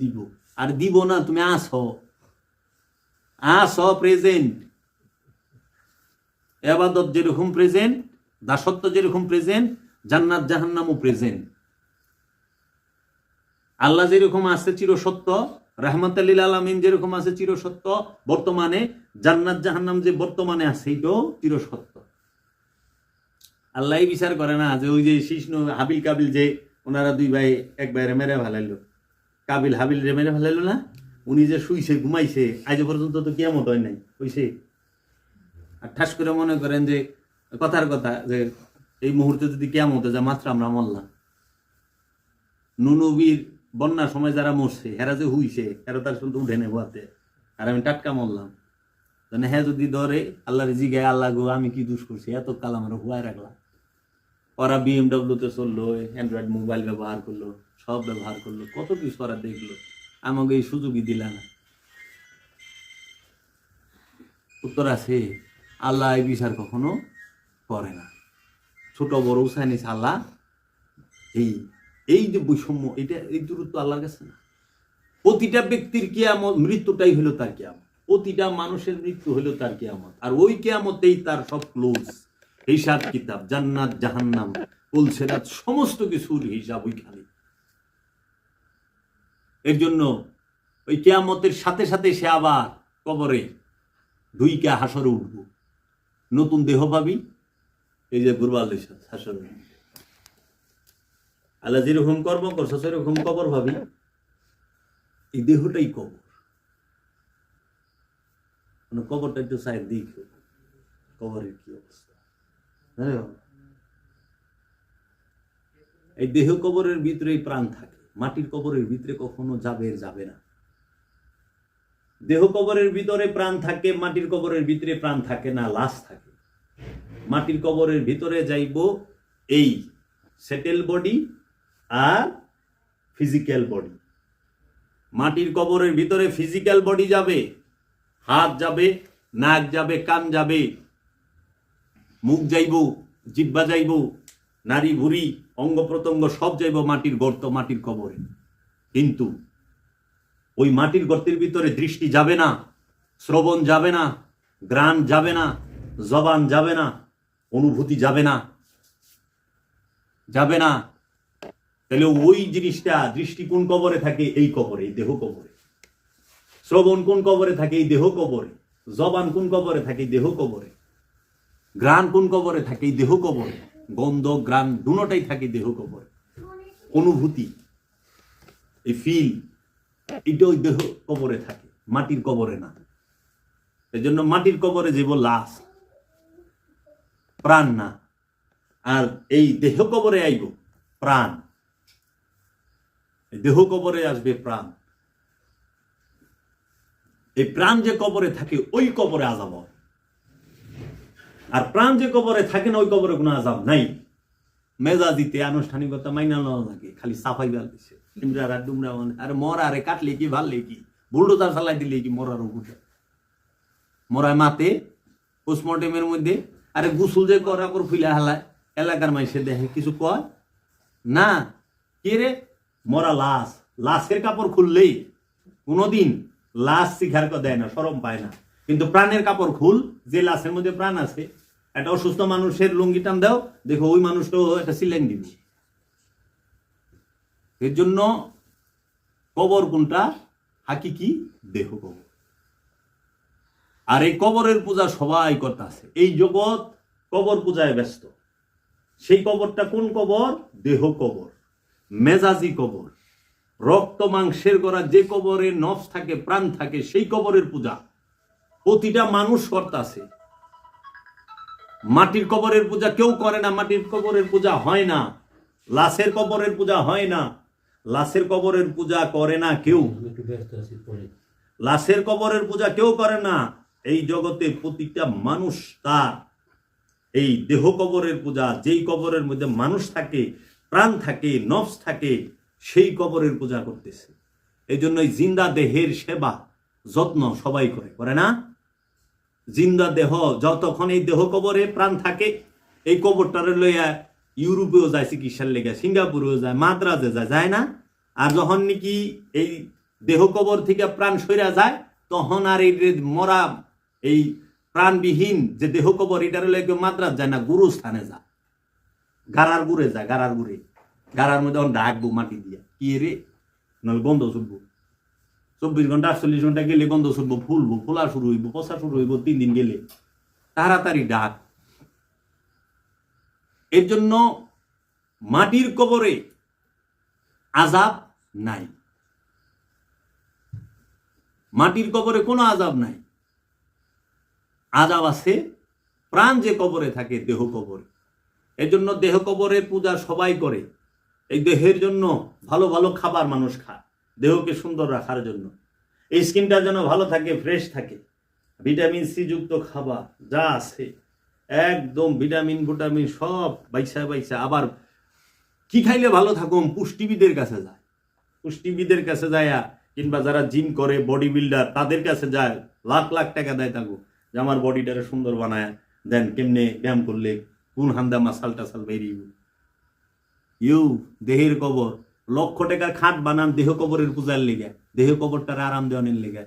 দিব। আর দিব না, তুমি আসো। আসো প্রেজেন্ট এবাদত যেরকম প্রেজেন্ট দাসত্ব যেরকম প্রেজেন্ট জান্নাত জাহান্নামও প্রেজেন্ট আল্লাহ যেরকম আছে চিরসত্য আলীল আলমিন যেরকম আছে চিরসত্য, বর্তমানে জান্নাত জাহান্নাম যে বর্তমানে আছে, এটাও চিরসত্য। আল্লাহ বিচার করে না যে ওই যে শিষ্ণু হাবিল কাবিল যে ওনারা দুই ভাই এক বাইরে মেরে ফেলাইলো। কাবিল হাবিল রে মেরে ফেলাইলো না? উনি যে শুইছে, ঘুমাইছে, আজ পর্যন্ত তো কেমত হয় নাই, হইছে। আর ঠাস করে মনে করেন যে, কথার কথা যে, এই মুহূর্তে যদি কেমত যায় মাত্র আমরা মরলাম। নুনবীর বন্যার সময় যারা মরছে, হেরা যে হুইছে, হেরা তার শুনতে উঠে নেব হাতে আর আমি টাটকা মরলাম। মানে হ্যাঁ যদি ধরে, আল্লাহর জিগায়, আল্লাহ গো, আমি কি দুষ করছি? এত কাল আমার হুয়ায় রাখলাম। ওরা বিএমডব্লিউ তে চলল অ্যান্ড্রয়েড মোবাইল ব্যবহার করল। সব ব্যবহার করল, কত কিছু ওরা দেখল, আমাকে এই সুযোগই দিল না। উত্তর আছে, আল্লাহ এই বিচার কখনো করে না। ছোট বড় উসাইনিস আল্লাহ, এই এই যে বৈষম্য, এটা, এই দূরত্ব আল্লাহর কাছে না। প্রতিটা ব্যক্তির কিয়ামত, মৃত্যুটাই হলো তার কিয়ামত। প্রতিটা মানুষের মৃত্যু হলো তার কিয়ামত। আর ওই কিয়ামতেই তার সব ক্লোজ। হিসাব কিতাব, জান্নাত, জাহান্নাম পুলসেরাত সমস্ত কিছুর হিসাব ওইখানে এর জন্য ওই কেয়ামতের সাথে সাথে সে আবার কবরে দুইকে হাসরে উঠব। নতুন দেহ পাবি, এই যে গুরবাল হাসরে আল্লাহ যেরকম কর্ম করছ, সেরকম কবর ভাবি এই দেহটাই কবর। মানে কবরটা একটু সাইড দিক কবরের কি অবস্থা? হ্যাঁ? এই দেহ কবরের ভিতরেই প্রাণ থাকে। মাটির কবরের ভিতরে কখনো যাবে যাবে না। দেহ কবরের ভিতরে প্রাণ থাকে, মাটির কবরের ভিতরে প্রাণ থাকে না, লাশ থাকে। মাটির কবরের ভিতরে যাইব এই সেটেল বডি আর ফিজিক্যাল বডি মাটির কবরের ভিতরে ফিজিক্যাল বডি যাবে, হাত যাবে, নাক যাবে, কান যাবে, মুখ যাইব জিব্বা যাইব নারী ভুরি অঙ্গ প্রত্যঙ্গ সব যাইব মাটির গর্ত, মাটির কবরে। কিন্তু ওই মাটির গর্তের ভিতরে দৃষ্টি যাবে না, শ্রবণ যাবে না, গ্রাণ যাবে না, জবান যাবে না, অনুভূতি যাবে না। যাবে না। তাহলে ওই জিনিসটা দৃষ্টি কোন কবরে থাকে? এই কবরে, এই দেহ কবরে। শ্রবণ কোন কবরে থাকে? এই দেহ কবরে। জবান কোন কবরে থাকে? দেহ কবরে। গ্রাণ কোন কবরে থাকে? এই দেহ কবরে। গন্ধ, গ্রাম দুটাই থাকে দেহ কবরে। অনুভূতি, এই ফিল এটা ওই দেহ কবরে থাকে, মাটির কবরে না। এই জন্য মাটির কবরে যাব লাশ, প্রাণ না। আর এই দেহ কবরে আইব, প্রাণ। দেহ কবরে আসবে প্রাণ। এই প্রাণ যে কবরে থাকে, ওই কবরে আজাব হয়। আর প্রাণ যে কবরে থাকে না, ওই কবরে কোনো আজাব নাই। মেজাজিতে আনুষ্ঠানিকতা মাইনা নেওয়া লাগে, খালি সাফাই বেল দিছে। ডুমরা মানে আরে মরা রে কাটলে কি, ভাললে কি? বুলডোজার চালাই দিলে কি মরার উপরে মরায় মাতে পোস্টমর্টেমের মধ্যে, আরে গুসুল যে করা পর ফুলে হালায়, এলাকার মাইসে দেখে কিছু কয়? না। কে রে? মরা লাশ। লাশের কাপড় খুললেই কোনোদিন লাশ শিখার দেয় না সরম পায় না। কিন্তু প্রাণের কাপড় খুল, যে লাশের মধ্যে প্রাণ আছে একটা অসুস্থ মানুষের লুঙ্গি টান দাও, দেখো ওই মানুষটাও একটা সিলেন দিবে। এর জন্য কবর কোনটা? হাকিকি দেহ কবর। আর এই কবরের পূজা সবাই করতে আছে। এই জগৎ কবর পূজায় ব্যস্ত। সেই কবরটা কোন কবর? দেহ কবর। মেজাজি কবর। রক্ত, মাংসের গড়া যে কবরে নফস থাকে, প্রাণ থাকে, সেই কবরের পূজা। প্রতিটা মানুষ করতাছে মাটির কবরের পূজা কেউ করে না, মাটির কবরের পূজা হয় না, লাশের কবরের পূজা হয় না, লাশের কবরের পূজা করে না কেউ। লাশের কবরের পূজা কেউ করে না, এই জগতে প্রতিটা মানুষ তার। এই দেহ কবরের পূজা, যেই কবরের মধ্যে মানুষ থাকে, প্রাণ থাকে, নফস থাকে, সেই কবরের পূজা করতেছে। এই জন্য এই জিন্দা দেহের সেবা, যত্ন সবাই করে করে না? জিন্দা দেহ যতক্ষণ এই দেহ কবরে প্রাণ থাকে, এই কবরটারে লইয়া ইউরোপেও যায়, চিকিৎসার লেগে, সিঙ্গাপুরেও যায়, মাদ্রাজে যায় যায় না? আর যখন নাকি এই দেহ কবর থেকে প্রাণ সইরা যায়, তখন আর এই যে মরা, এই প্রাণবিহীন যে দেহ কবর, এটার হলে কেউ মাদ্রাস যায় না গুরু স্থানে যায়। গাড়ার গুড়ে যায়, গাড়ার গুড়ে। গাড়ার মধ্যে ডাকবো মাটি দিয়া। কি রে? নাহলে গন্ধ ছুটবো চব্বিশ ঘণ্টা, আটচল্লিশ ঘণ্টা গেলে গন্ধ ছুটবো ফুলবো, ফোলা শুরু হইব, পচা শুরু হইব, তিন দিন গেলে। তাড়াতাড়ি ডাক। এর জন্য মাটির কবরে আজাব নাই। মাটির কবরে কোনো আজাব নাই। আজাব আছে, প্রাণ যে কবরে থাকে, দেহ কবরে। এই জন্য দেহ কবরের পূজা সবাই করে। এই দেহের জন্য ভালো ভালো খাবার মানুষ খায়। দেহকে সুন্দর রাখার জন্য। এই স্কিনটা যেন ভালো থাকে, ফ্রেশ থাকে। ভিটামিন সি যুক্ত খাবার যা আছে, একদম ভিটামিন ভিটামিন সব বাইসা বাইসা। আবার কি খাইলে ভালো থাকুন পুষ্টিবিদের কাছে যায়। পুষ্টিবিদের কাছে যায় কিংবা যারা জিম করে বডি বিল্ডার তাদের কাছে যায়। লাখ লাখ টাকা দেয় থাকো যে আমার বডিটারে সুন্দর বানায়। দেন কেমনে ব্যায়াম করলে? কোন হান্দা মাসাল টাসাল বেরিয়ে ইউ, দেহের কবর। লক্ষ টাকার খাট বানান দেহ কবরের পূজার লিগে। দেহ কবরটার আরাম দেওয়ানের লিগে।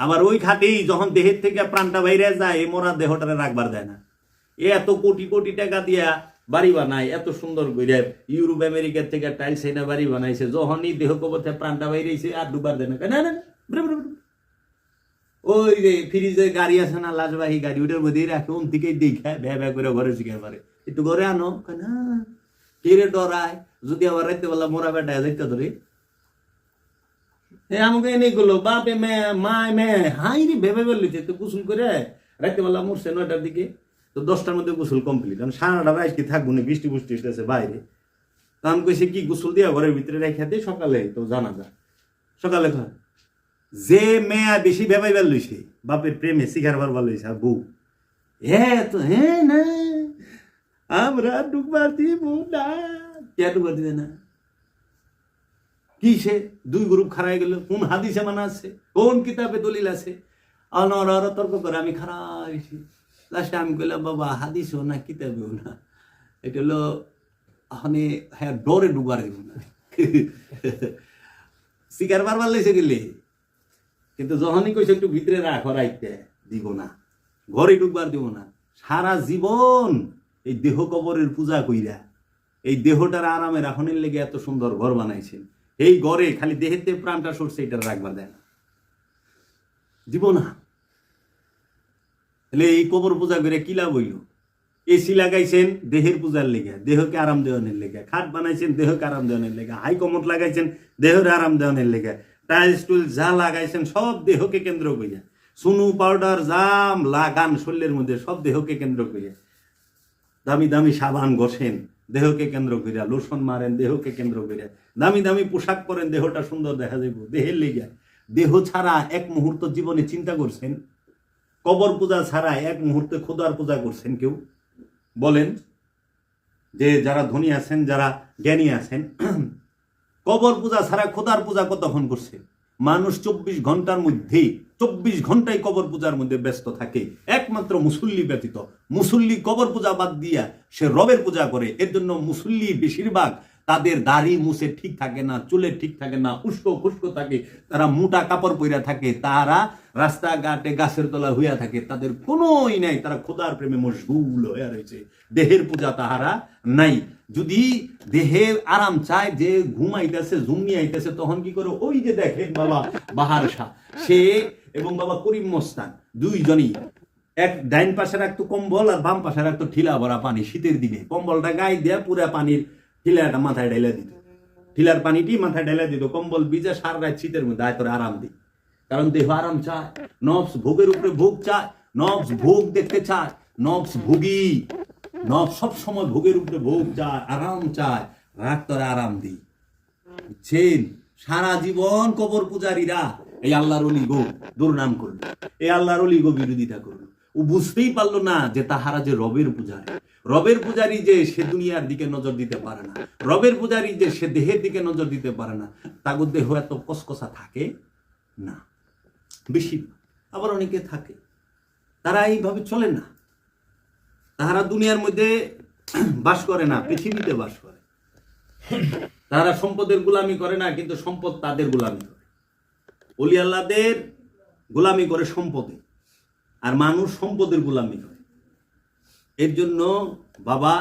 আবার ওই খাটেই যখন দেহের থেকে প্রাণটা বাইরে যায় এই মরা দেহটারে রাখবার দেয় না। এ এত কোটি কোটি টাকা দিয়া বাড়ি বানায় এত সুন্দর করে ইউরোপ আমেরিকার থেকে টাইলস এনে বাড়ি বানাইছে যখনই দেহ কবর থেকে প্রাণটা বাইরেছে আর দুবার দেয় না। কয়, না না না, ব্রে, ব্রে, ব্রে। ওই যে ফ্রিজে গাড়ি আছে না লাজবাহী গাড়ি ওটার মধ্যেই রাখে ওন থেকেই দেখে ভ্যা ভ্যা করে ঘরে শিখে পারে একটু ঘরে আনো কয়, না কেড়ে ডরায়? যদি আবার রাইতে বেলা মোরা বেটায় যাইতে ধরে। হে আমাকে এনে গুলো বাপে মে মায় মে হাই রে ভেবে বেরলিছে তো গোসল করে রাইতে বেলা মরছে নয়টার দিকে তো দশটার মধ্যে গোসল কমপ্লিট কারণ সারাটা রাইস কি থাকব না? বৃষ্টি বৃষ্টি হইতেছে বাইরে। তা আমি কইছে কি গোসল দিয়া ঘরের ভিতরে রেখে দিয়ে সকালে তো জানা যায় সকালে কয়, যে মেয়া বেশি ভেবাইবার লইছে বাপের প্রেমে শিখার বারবার লইছে আর বউ। হ্যাঁ তো হ্যাঁ না আমরা ডুববার দিব না। কে ডুববার দিবে না। কি সে দুই গ্রুপ খারাই গেল। কোন হাদিসে মানা আছে? কোন কিতাবে দলিল আছে? অর তর্ক করে, আমি খারাইছি লাস্টে আমি কইলাম, বাবা, হাদিসও না, কিতাবেও না। এটা হলো মানে হ্যাঁ ডরে ডুবার দিব না। শিকার বারবার লেছে গেলে। কিন্তু যখনই কইছে, একটু ভিতরে রাখো রাইতে দিব না। ঘরে ঢুকবার দিব না। সারা জীবন এই দেহ কবরের পূজা কইরা এই দেহটার আরামে রাখনের লেগে এত সুন্দর ঘর বানাইছেন। এই ঘরে খালি দেহের দেহেতে প্রাণটা সরছে এটা রাখবার দেয় না। দিব না তাহলে এই কবর পূজা করে কি লাভ হইল? এসি লাগাইছেন দেহের পূজার লেগে, দেহকে আরাম দেওয়ানের লেগে, খাট বানাইছেন দেহকে আরাম দেওয়ানের লেগে, হাই কমট লাগাইছেন দেহের আরাম দেওয়ানের লেগে, টাইলস টুল যা লাগাইছেন সব দেহকে কেন্দ্র করিয়া সুনু পাউডার, জাম, লাগান, শরীরের মধ্যে সব দেহকে কেন্দ্র করিয়া দামি দামি সাবান ঘষেন দেহকে কেন্দ্র করিয়া, লোশন মারেন, দেহকে কেন্দ্র করিয়া। দামি দামি পোশাক পরেন, দেহটা সুন্দর দেখা যাইব। দেহের লেগে দেহ ছাড়া এক মুহূর্ত জীবনে চিন্তা করছেন? কবর পূজা ছাড়া এক মুহূর্তে খোদার পূজা করছেন কেউ? বলেন, যে যারা ধনী আছেন, যারা জ্ঞানী আছেন, কবর পূজা ছাড়া খোদার পূজা কতক্ষণ করছে? মানুষ চব্বিশ ঘণ্টার মধ্যেই চব্বিশ ঘন্টায় কবর পূজার মধ্যে ব্যস্ত থাকে। একমাত্র মুসল্লি ব্যতীত। মুসল্লি কবর পূজা বাদ দিয়া সে রবের পূজা করে। এর জন্য মুসল্লি বেশিরভাগ তাদের দাড়ি মুছে ঠিক থাকে না, চুলে ঠিক থাকে না উস্কো খুস্কো থাকে, তারা মোটা কাপড় পইরা থাকে, তারা রাস্তাঘাটে গাছের তলা হইয়া থাকে। তাদের কোনোই নাই, তারা খোদার প্রেমে মশগুল হইয়া রয়েছে। দেহের পূজা তাহারা নাই। যদি দেহে আরাম চায়, যে ঘুমাইতেছে আইতেছে তখন কি করে? ওই যে দেখেন বাবা বাহার শাহ সে এবং বাবা করিম মোস্তান, দুইজনই। এক ডাইন পাশে রাখতো কম্বল, আর বাম পাশে রাখতো ঠিলা ভরা পানি শীতের দিনে। কম্বলটা গায়ে দিয়ে পুরা পানির ঠিলাটা মাথায় ঢেলে দিত। ঠিলার পানিটি মাথায় ঢেলে দিত। কম্বল বিজে সার রাত শীতের মধ্যে, আয় তোরে আরাম দিই কারণ দেহ আরাম চায়। নবস ভোগের উপরে ভোগ চায়। নবস ভোগ দেখতে চায়। নবস ভোগী। নব সব সময় ভোগের উপরে ভোগ চায় আরাম চায় রাগ তোরে আরাম দিই। বুঝছেন? সারা জীবন কবর পূজারীরা এই আল্লাহর অলি গো, দুর্নাম করল এই আল্লাহর অলি গো, বিরোধিতা করল ও বুঝতেই পারল না যে তাহারা যে রবের পূজারী। রবের পূজারী যে সে দুনিয়ার দিকে নজর দিতে পারে না। রবের পূজারী যে সে দেহের দিকে নজর দিতে পারে না। তাগর দেহ এত কসকসা থাকে না। বেশি আবার অনেকে থাকে। তারা এইভাবে চলে না। তাহারা দুনিয়ার মধ্যে বাস করে না, পৃথিবীতে বাস করে। তারা সম্পদের গুলামি করে না, কিন্তু সম্পদ তাদের গুলামি করে। অলি আল্লাহদের গোলামি করে সম্পদে, আর মানুষ সম্পদের গোলামি করে। এর জন্য বাবা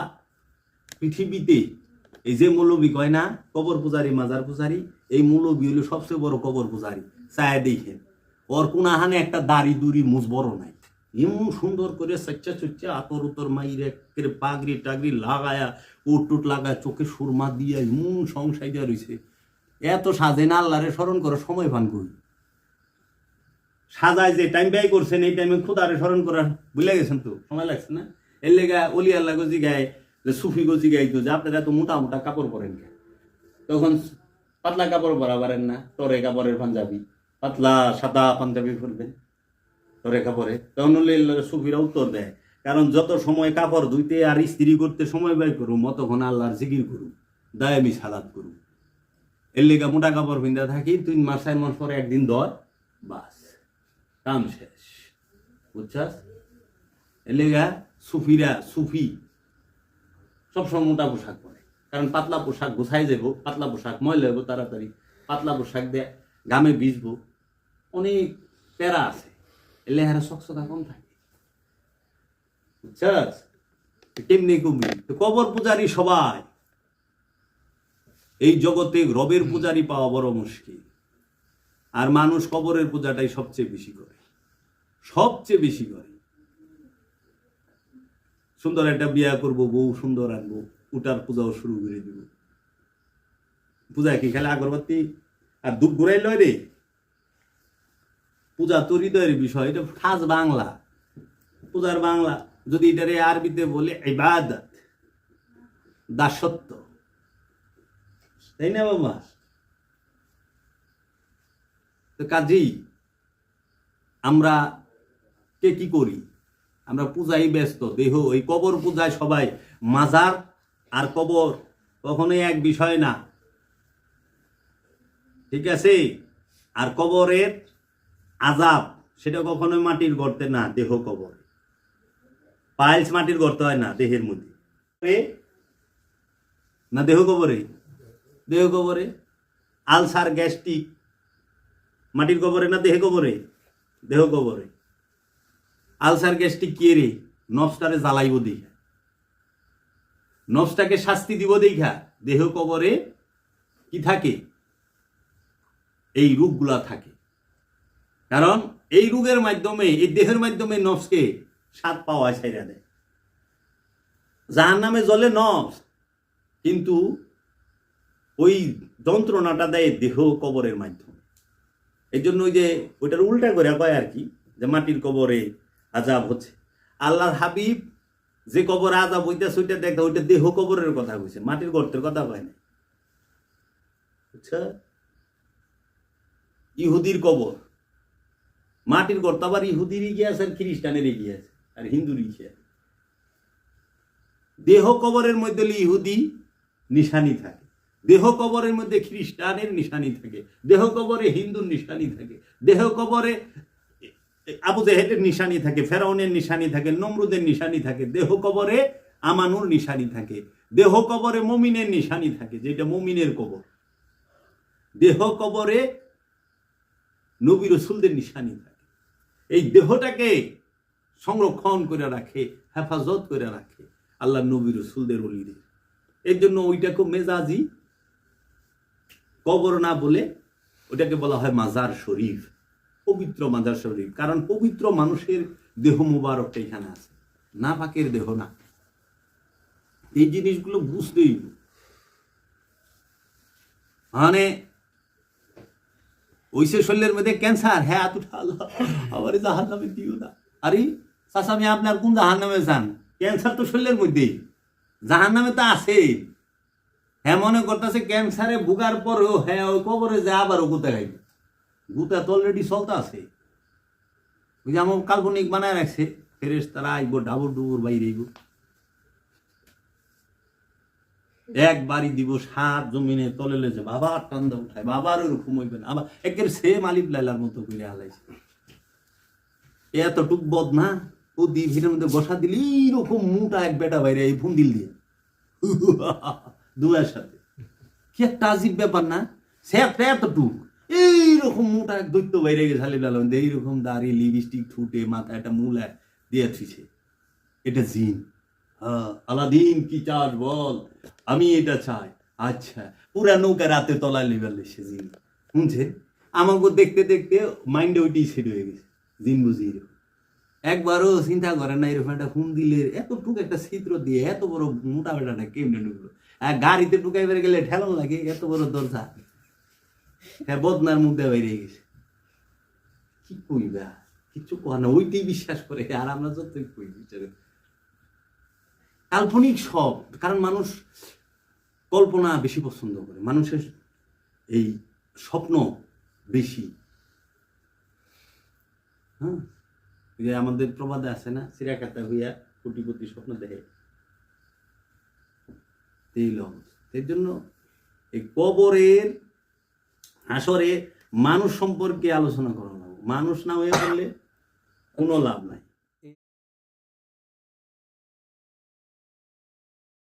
পৃথিবীতে এই যে মৌলবী কয় না, কবর পূজারি, মাজার পূজারি, এই মৌলবী হলো সবচেয়ে বড় কবর পূজারি। চায় দেখেন, ওর কোনাহানে একটা দাড়ি দুরি মুজ বড় নাই। এমন সুন্দর করে সচ্চা চচ্চা আতর উতর মাইরে পাগড়ি টাগড়ি লাগায়া, উট টুট লাগায় চোখে সুরমা দিয়া এমন সংসাইয়া রইছে। এত সাজে না আল্লাহরে স্মরণ করে সময় পান করি সাজায় যে টাইম ব্যয় করছেন, এই টাইমে খুদারে স্মরণ করার, বুঝলে গেছেন তো? সময় লাগছে না? এর লেগা অলি আল্লাহ গজি গায় সুফি গজি গাইতো যে আপনারা এত মোটা মোটা কাপড় পরেন তখন পাতলা কাপড় পরা পারেন না, তরে কাপড়ের পাঞ্জাবি, পাতলা সাদা পাঞ্জাবি পরবেন। তরে কাপড়ে তখন সুফিরা উত্তর দেয়, কারণ যত সময় কাপড় ধুইতে আর ইস্ত্রি করতে সময় ব্যয় করুম ততক্ষণ আল্লাহর জিকির করুম, দায়ামি সালাদ করুম। এর লেগা মোটা কাপড় পিন্ধা থাকি, তিন মাস, চার মাস পরে একদিন দর বাস, কাম শেষ। বুঝছাস? এর লেগা সুফিরা, সুফি সবসময় মোটা পোশাক পরে। কারণ পাতলা পোশাক গোছাই যাব পাতলা পোশাক ময়লা হইব, তাড়াতাড়ি পাতলা পোশাক দিয়ে গামে ভিজবো। অনেক প্যারা আছে। লেহারা স্বচ্ছতা কম থাকে বুঝছাস কেমনি কমবি কবর পূজারি সবাই এই জগতে রবের পূজারি পাওয়া বড় মুশকিল আর মানুষ কবরের পূজাটাই সবচেয়ে বেশি করে সবচেয়ে বেশি করে সুন্দর একটা বিয়া করব বউ সুন্দর আনব উটার পূজাও শুরু করে দিব পূজা কি খেলে আগরবাতি আর দুধ ঘুরাই রে পূজা তো হৃদয়ের বিষয়, এটা খাস বাংলা। পূজার বাংলা, যদি এটারে আরবিতে বলে ইবাদত, দাসত্ব। তাই না বাবা? তো কাজেই আমরা কে কি করি? আমরা পূজায় ব্যস্ত, দেহ, ওই কবর পূজায় সবাই মাজার আর কবর কখনোই এক বিষয় না। ঠিক আছে? আর কবরের আজাব সেটা কখনোই মাটির গর্তে না, দেহ কবর। পাইলস মাটির গর্ত হয় না, দেহের মধ্যে। না দেহ কবরে? দেহ কবরে? আলসার, গ্যাস্ট্রিক, মাটির কবরে না দেহে কবরে? দেহ কবরে। আলসার, গ্যাস্ট্রিক কে রে? নবসটারে জ্বালাইব দেখা। নবসটাকে শাস্তি দিব দেখা। দেহ কবরে কি থাকে? এই রোগগুলা থাকে। কারণ এই রোগের মাধ্যমে, এই দেহের মাধ্যমে নবসকে স্বাদ পাওয়া ছাইরা দেয় যার নামে জলে নবস কিন্তু ওই যন্ত্রণাটা দেয় দেহ কবরের মাধ্যমে। এই জন্য ওই যে ওইটার উল্টা করে কয় আর কি, যে মাটির কবরে আজাব হচ্ছে। আল্লাহর হাবিব যে কবরে আজাব হইতেছে, ওইটা দেখতে ওইটা দেহ কবরের কথা কইছে, মাটির গর্তের কথা কয় না বুঝছা ইহুদির কবর মাটির গর্ত আবার ইহুদিরই গিয়ে আছে আর খ্রিস্টানেরই গিয়ে আছে, আর হিন্দুরই গিয়ে আছে। দেহ কবরের মধ্যে ইহুদি নিশানি থাকে, দেহ কবরের মধ্যে খ্রিস্টানের নিশানি থাকে, দেহ কবরে হিন্দুর নিশানি থাকে, দেহ কবরে আবু জেহেলের নিশানি থাকে, ফেরাউনের নিশানি থাকে, নমরুদের নিশানি থাকে, দেহ কবরে আমানুর নিশানি থাকে, দেহ কবরে মমিনের নিশানি থাকে, যেটা মমিনের কবর। দেহ কবরে নবী রসুলদের নিশানি থাকে। এই দেহটাকে সংরক্ষণ করে রাখে, হেফাজত করে রাখে আল্লাহ নবী রসুলদের অলিদের। এর জন্য ওইটাকে মেজাজি কবর না বলে ওটাকে বলা হয় মাজার শরীফ, পবিত্র মাজার শরীফ। কারণ পবিত্র মানুষের দেহ মুবারকটা এখানে আছে না পাকের দেহ না। এই জিনিসগুলো বুঝতেই মানে ওইসে শরীরের মধ্যে ক্যান্সার হ্যাঁ এত আল্লাহ আমার জাহান নামে দিও না। আরে চাষা আমি আপনার কোন জাহান নামে যান? ক্যান্সার তো শরীরের মধ্যেই। জাহান নামে তো আছে। হ্যাঁ মনে করতেছে ক্যান্সারে ভুগার পরেও হ্যাঁ ওই কবরে যা আবারও গুতা খাইবে। গুতা তো অলরেডি চলতে আছে। ওই যে আমার কাল্পনিক বানায় রাখছে ফেরেস তারা আইব ডাবর ডুবুর বাইরে আইব। একবারই দিব সাত জমিনে তলে লেছে বাবা টান্দা উঠায়, বাবার ওরকম হইবে না। আবার একের সেম আলিফ লাইলার মতো করে হালাইছে। এতটুক বদ না ও দিঘির মধ্যে বসা দিলি এরকম মোটা এক বেটা বাইরে এই ফোন দিল দিয়ে। দুয়ার সাথে। কি একটা আজিব ব্যাপার না? সে একটা এতটুক। এইরকম মোটা এক দৈত্য বাইরে গেছে হালিম লালন এইরকম দাড়ি লিপস্টিক ঠুটে, মাথা একটা মূলা দিয়ে থুইছে। এটা জিন। হ্যাঁ আলাদিন কি চাস বল? আমি এটা চাই। আচ্ছা পুরা নৌকা রাতে তলায় লেবার সে জিন। শুনছেন? আমাকে দেখতে দেখতে মাইন্ডে ওইটাই সেট হয়ে গেছে, জিন বুঝি একবারও চিন্তা করে না, এরকম একটা হুম দিলে এতটুকু একটা ছিদ্র দিয়ে এত বড় মোটা বেটাটা কেমনে ঢুকলো? আর গাড়িতে ঢুকাই বেড়ে গেলে ঠেলন লাগে, এত বড় দরজা। হ্যাঁ বদনার মধ্যে বাইরে গেছে। কি কইবা? কিছু কয় না ওইটাই বিশ্বাস করে, আর আমরা যতই কই বিচারে। কাল্পনিক সব, কারণ মানুষ কল্পনা বেশি পছন্দ করে। মানুষের এই স্বপ্ন বেশি। হ্যাঁ? যে আমাদের প্রবাদে আছে না সিরাকাতা হইয়া কোটিপতি স্বপ্ন দেখে। এই এর জন্য এই কবরের হাসরে মানুষ সম্পর্কে আলোচনা করা লাগবে। মানুষ না হয়ে পড়লে কোনো লাভ নাই।